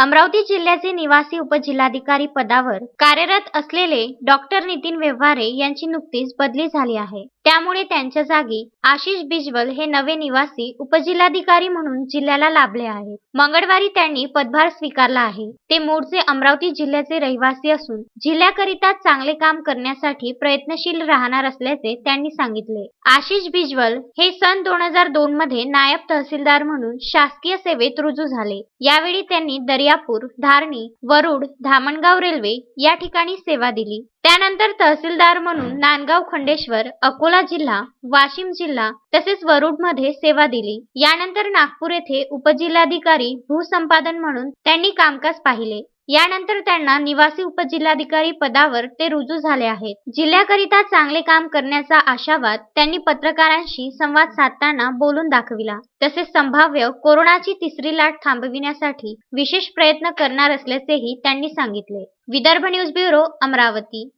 अमरावती जिल्ह्याचे निवासी उपजिल्हाधिकारी पदावर कार्यरत असलेले डॉक्टर नितीन व्यवहारे यांची नुकतीच बदली झाली आहे. त्यामुळे त्यांच्या जागी आशिष बिजवल हे नवे निवासी उपजिल्हाधिकारी म्हणून जिल्ह्याला लाभले आहेत. मंगळवारी त्यांनी पदभार स्वीकारला आहे. ते मूळचे अमरावती जिल्ह्याचे रहिवासी असून जिल्ह्याकरिता चांगले काम करण्यासाठी प्रयत्नशील राहणार असल्याचे त्यांनी सांगितले. आशिष बिजवल हे सन दोन हजार दोन मध्ये नायब तहसीलदार म्हणून शासकीय सेवेत रुजू झाले. यावेळी त्यांनी दर्यापूर धारणी वरुड धामणगाव रेल्वे या ठिकाणी सेवा दिली. त्यानंतर तहसीलदार म्हणून नांदगाव खंडेश्वर अकोला जिल्हा वाशिम जिल्हा तसेच वरुडमध्ये सेवा दिली. यानंतर नागपूर येथे उपजिल्हाधिकारी भूसंपादन म्हणून त्यांनी कामकाज पाहिले. यानंतर त्यांना निवासी उपजिल्हाधिकारी पदावर ते रुजू झाले आहेत. जिल्ह्याकरिता चांगले काम करण्याचा आशावाद त्यांनी पत्रकारांशी संवाद साधताना बोलून दाखविला. तसेच संभाव्य कोरोनाची तिसरी लाट थांबविण्यासाठी विशेष प्रयत्न करणार असल्याचेही त्यांनी सांगितले. Vidarbha news bureau Amravati.